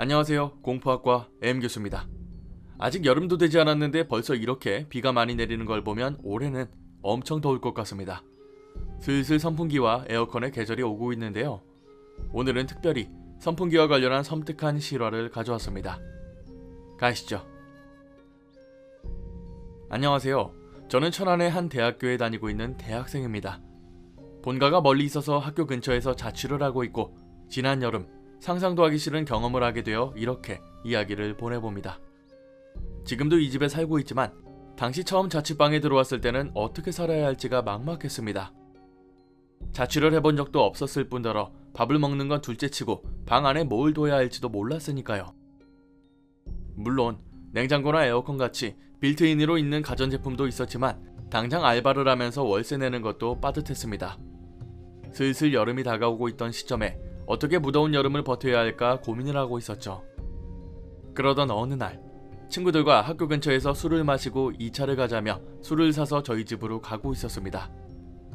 안녕하세요. 공포학과 M 교수입니다. 아직 여름도 되지 않았는데 벌써 이렇게 비가 많이 내리는 걸 보면 올해는 엄청 더울 것 같습니다. 슬슬 선풍기와 에어컨의 계절이 오고 있는데요. 오늘은 특별히 선풍기와 관련한 섬뜩한 실화를 가져왔습니다. 가시죠. 안녕하세요. 저는 천안의 한 대학교에 다니고 있는 대학생입니다. 본가가 멀리 있어서 학교 근처에서 자취를 하고 있고 지난 여름 상상도 하기 싫은 경험을 하게 되어 이렇게 이야기를 보내봅니다. 지금도 이 집에 살고 있지만 당시 처음 자취방에 들어왔을 때는 어떻게 살아야 할지가 막막했습니다. 자취를 해본 적도 없었을 뿐더러 밥을 먹는 건 둘째치고 방 안에 뭘 둬야 할지도 몰랐으니까요. 물론 냉장고나 에어컨 같이 빌트인으로 있는 가전제품도 있었지만 당장 알바를 하면서 월세 내는 것도 빠듯했습니다. 슬슬 여름이 다가오고 있던 시점에 어떻게 무더운 여름을 버텨야 할까 고민을 하고 있었죠. 그러던 어느 날 친구들과 학교 근처에서 술을 마시고 2차를 가자며 술을 사서 저희 집으로 가고 있었습니다.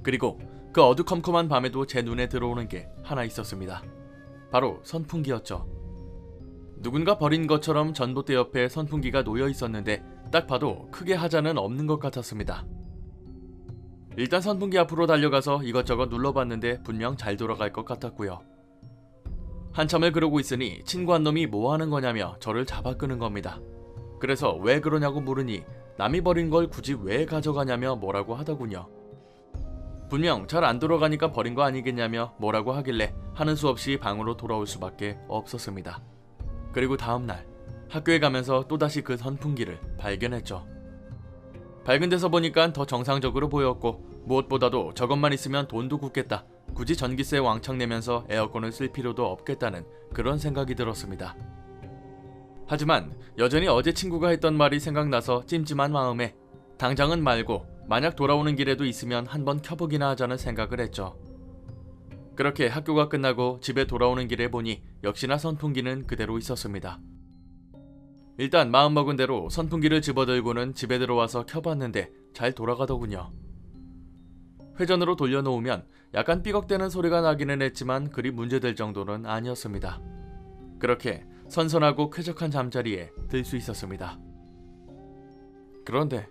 그리고 그 어두컴컴한 밤에도 제 눈에 들어오는 게 하나 있었습니다. 바로 선풍기였죠. 누군가 버린 것처럼 전봇대 옆에 선풍기가 놓여 있었는데 딱 봐도 크게 하자는 없는 것 같았습니다. 일단 선풍기 앞으로 달려가서 이것저것 눌러봤는데 분명 잘 돌아갈 것 같았고요. 한참을 그러고 있으니 친구 한 놈이 뭐 하는 거냐며 저를 잡아 끄는 겁니다. 그래서 왜 그러냐고 물으니 남이 버린 걸 굳이 왜 가져가냐며 뭐라고 하더군요. 분명 잘 안 돌아가니까 버린 거 아니겠냐며 뭐라고 하길래 하는 수 없이 방으로 돌아올 수밖에 없었습니다. 그리고 다음 날 학교에 가면서 또다시 그 선풍기를 발견했죠. 데서 보니까 더 정상적으로 보였고 무엇보다도 저것만 있으면 돈도 굳겠다. 굳이 전기세 왕창 내면서 에어컨을 쓸 필요도 없겠다는 그런 생각이 들었습니다. 하지만 여전히 어제 친구가 했던 말이 생각나서 찜찜한 마음에 당장은 말고 만약 돌아오는 길에도 있으면 한번 켜보기나 하자는 생각을 했죠. 그렇게 학교가 끝나고 집에 돌아오는 길에 보니 역시나 선풍기는 그대로 있었습니다. 일단 마음먹은 대로 선풍기를 집어들고는 집에 들어와서 켜봤는데 잘 돌아가더군요. 회전으로 돌려놓으면 약간 삐걱대는 소리가 나기는 했지만 그리 문제될 정도는 아니었습니다. 그렇게 선선하고 쾌적한 잠자리에 들 수 있었습니다. 그런데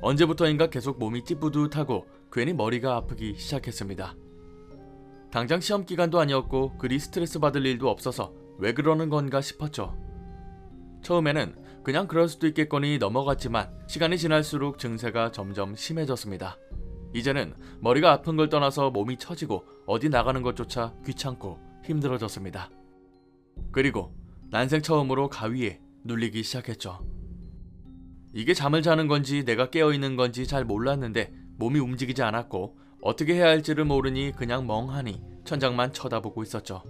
언제부터인가 계속 몸이 찌뿌듯하고 괜히 머리가 아프기 시작했습니다. 당장 시험 기간도 아니었고 그리 스트레스 받을 일도 없어서 왜 그러는 건가 싶었죠. 처음에는 그냥 그럴 수도 있겠거니 넘어갔지만 시간이 지날수록 증세가 점점 심해졌습니다. 이제는 머리가 아픈 걸 떠나서 몸이 처지고 어디 나가는 것조차 귀찮고 힘들어졌습니다. 그리고 난생 처음으로 가위에 눌리기 시작했죠. 이게 잠을 자는 건지 내가 깨어 있는 건지 잘 몰랐는데 몸이 움직이지 않았고 어떻게 해야 할지를 모르니 그냥 멍하니 천장만 쳐다보고 있었죠.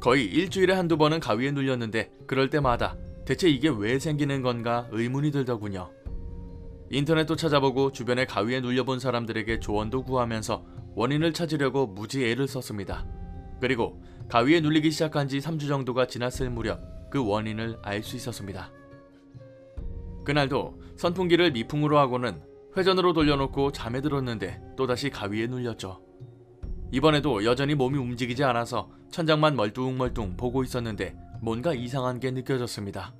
거의 일주일에 한두 번은 가위에 눌렸는데 그럴 때마다 대체 이게 왜 생기는 건가 의문이 들더군요. 인터넷도 찾아보고 주변에 가위에 눌려본 사람들에게 조언도 구하면서 원인을 찾으려고 무지 애를 썼습니다. 그리고 가위에 눌리기 시작한 지 3주 정도가 지났을 무렵 그 원인을 알 수 있었습니다. 그날도 선풍기를 미풍으로 하고는 회전으로 돌려놓고 잠에 들었는데 또다시 가위에 눌렸죠. 이번에도 여전히 몸이 움직이지 않아서 천장만 멀뚱멀뚱 보고 있었는데 뭔가 이상한 게 느껴졌습니다.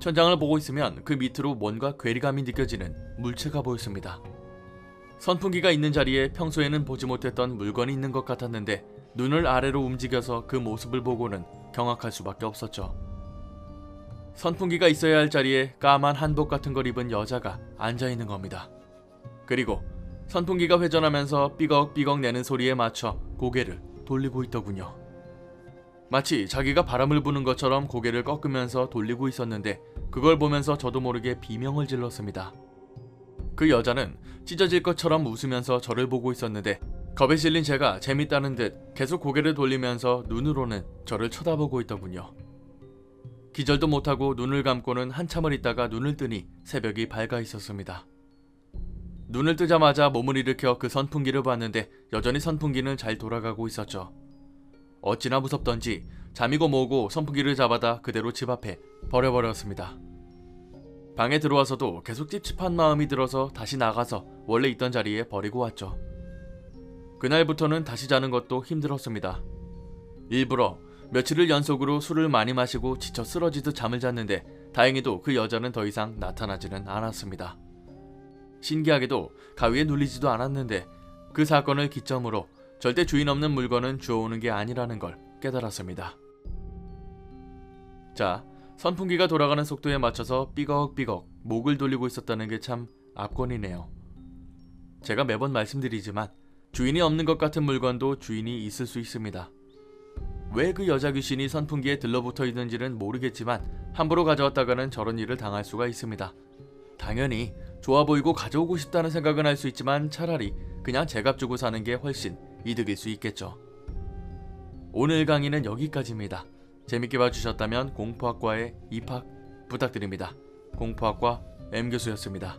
천장을 보고 있으면 그 밑으로 뭔가 괴리감이 느껴지는 물체가 보였습니다. 선풍기가 있는 자리에 평소에는 보지 못했던 물건이 있는 것 같았는데 눈을 아래로 움직여서 그 모습을 보고는 경악할 수밖에 없었죠. 선풍기가 있어야 할 자리에 까만 한복 같은 걸 입은 여자가 앉아 있는 겁니다. 그리고 선풍기가 회전하면서 삐걱삐걱 내는 소리에 맞춰 고개를 돌리고 있더군요. 마치 자기가 바람을 부는 것처럼 고개를 꺾으면서 돌리고 있었는데 그걸 보면서 저도 모르게 비명을 질렀습니다. 그 여자는 찢어질 것처럼 웃으면서 저를 보고 있었는데 겁에 실린 제가 재밌다는 듯 계속 고개를 돌리면서 눈으로는 저를 쳐다보고 있더군요. 기절도 못하고 눈을 감고는 한참을 있다가 눈을 뜨니 새벽이 밝아 있었습니다. 눈을 뜨자마자 몸을 일으켜 그 선풍기를 봤는데 여전히 선풍기는 잘 돌아가고 있었죠. 어찌나 무섭던지 잠이고 뭐고 선풍기를 잡아다 그대로 집 앞에 버려버렸습니다. 방에 들어와서도 계속 찝찝한 마음이 들어서 다시 나가서 원래 있던 자리에 버리고 왔죠. 그날부터는 다시 자는 것도 힘들었습니다. 일부러 며칠을 연속으로 술을 많이 마시고 지쳐 쓰러지듯 잠을 잤는데 다행히도 그 여자는 더 이상 나타나지는 않았습니다. 신기하게도 가위에 눌리지도 않았는데 그 사건을 기점으로 절대 주인 없는 물건은 주워오는 게 아니라는 걸 깨달았습니다. 자, 선풍기가 돌아가는 속도에 맞춰서 삐걱삐걱 목을 돌리고 있었다는 게 참 압권이네요. 제가 매번 말씀드리지만 주인이 없는 것 같은 물건도 주인이 있을 수 있습니다. 왜 그 여자 귀신이 선풍기에 들러붙어 있는지는 모르겠지만 함부로 가져왔다가는 저런 일을 당할 수가 있습니다. 당연히 좋아 보이고 가져오고 싶다는 생각은 할 수 있지만 차라리 그냥 제값 주고 사는 게 훨씬 이득일 수 있겠죠. 오늘 강의는 여기까지입니다. 재밌게 봐주셨다면 공포학과에 입학 부탁드립니다. 공포학과 M 교수였습니다.